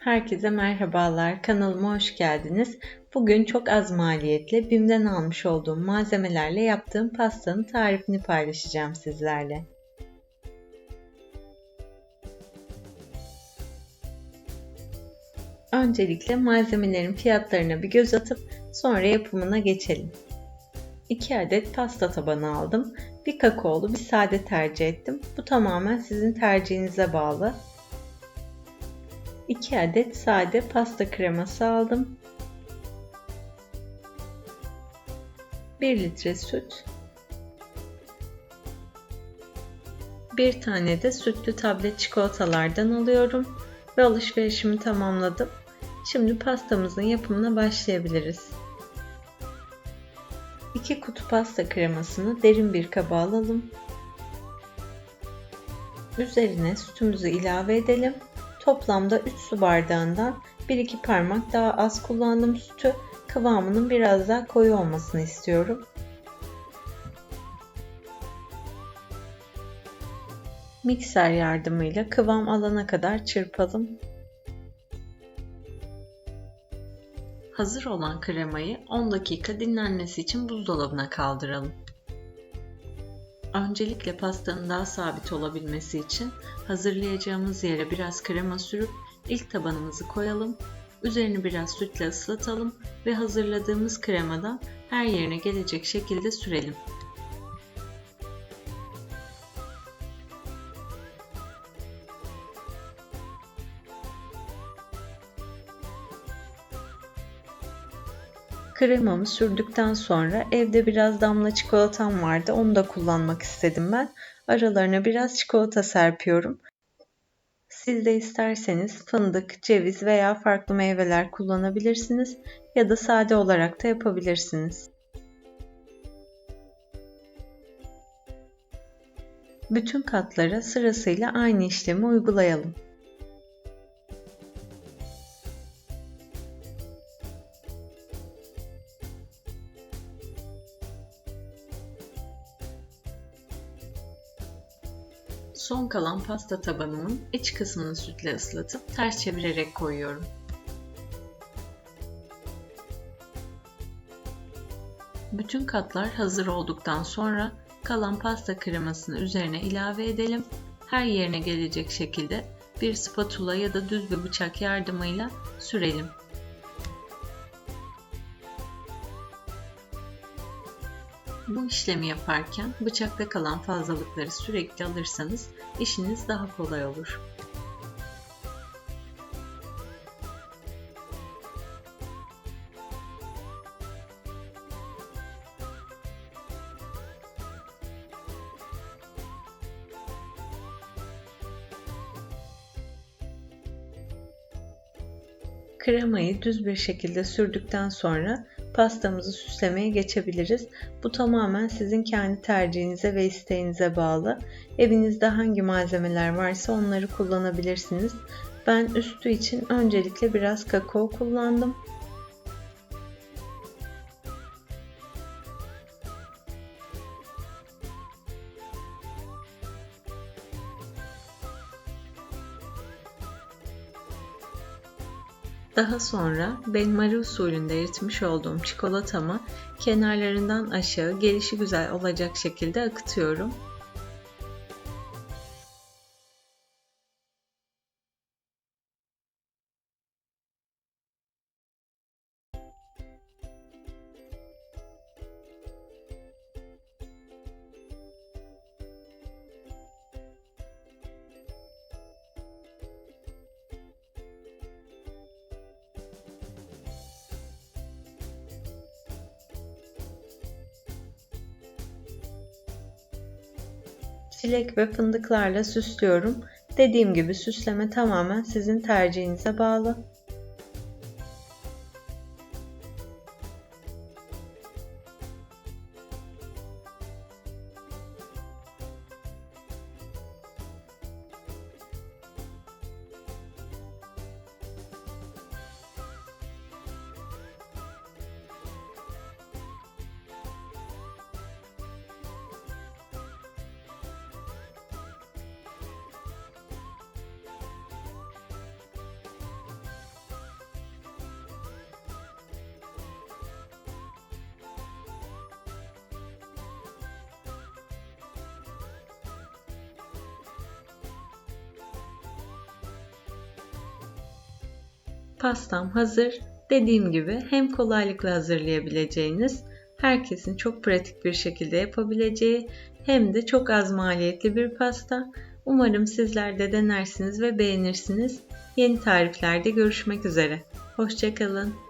Herkese merhabalar. Kanalıma hoş geldiniz. Bugün çok az maliyetle BİM'den almış olduğum malzemelerle yaptığım pastanın tarifini paylaşacağım sizlerle. Öncelikle malzemelerin fiyatlarına bir göz atıp sonra yapımına geçelim. 2 adet pasta tabanı aldım. Bir kakaolu, bir sade tercih ettim. Bu tamamen sizin tercihinize bağlı. 2 adet sade pasta kreması aldım. 1 litre süt. 1 tane de sütlü tablet çikolatalardan alıyorum ve alışverişimi tamamladım. Şimdi pastamızın yapımına başlayabiliriz. 2 kutu pasta kremasını derin bir kaba alalım. Üzerine sütümüzü ilave edelim Toplamda 3 su bardağından 1-2 parmak daha az kullandım sütü. Kıvamının biraz daha koyu olmasını istiyorum. Mikser yardımıyla kıvam alana kadar çırpalım. Hazır olan kremayı 10 dakika dinlenmesi için buzdolabına kaldıralım. Öncelikle pastanın daha sabit olabilmesi için hazırlayacağımız yere biraz krema sürüp ilk tabanımızı koyalım. Üzerini biraz sütle ıslatalım ve hazırladığımız kremadan her yerine gelecek şekilde sürelim. Kremamı sürdükten sonra evde biraz damla çikolatam vardı. Onu da kullanmak istedim ben. Aralarına biraz çikolata serpiyorum. Siz de isterseniz fındık, ceviz veya farklı meyveler kullanabilirsiniz ya da sade olarak da yapabilirsiniz. Bütün katlara sırasıyla aynı işlemi uygulayalım. Son kalan pasta tabanının iç kısmını sütle ıslatıp ters çevirerek koyuyorum. Bütün katlar hazır olduktan sonra kalan pasta kremasını üzerine ilave edelim. Her yerine gelecek şekilde bir spatula ya da düz bir bıçak yardımıyla sürelim. Bu işlemi yaparken bıçakta kalan fazlalıkları sürekli alırsanız işiniz daha kolay olur. Kremayı düz bir şekilde sürdükten sonra pastamızı süslemeye geçebiliriz. Bu tamamen sizin kendi tercihinize ve isteğinize bağlı. Evinizde hangi malzemeler varsa onları kullanabilirsiniz. Ben üstü için öncelikle biraz kakao kullandım. Daha sonra benmari usulünde eritmiş olduğum çikolatamı kenarlarından aşağı gelişi güzel olacak şekilde akıtıyorum. Çilek ve fındıklarla süslüyorum. Dediğim gibi süsleme tamamen sizin tercihinize bağlı. Pastam hazır. Dediğim gibi hem kolaylıkla hazırlayabileceğiniz, herkesin çok pratik bir şekilde yapabileceği hem de çok az maliyetli bir pasta. Umarım sizler de denersiniz ve beğenirsiniz. Yeni tariflerde görüşmek üzere. Hoşçakalın.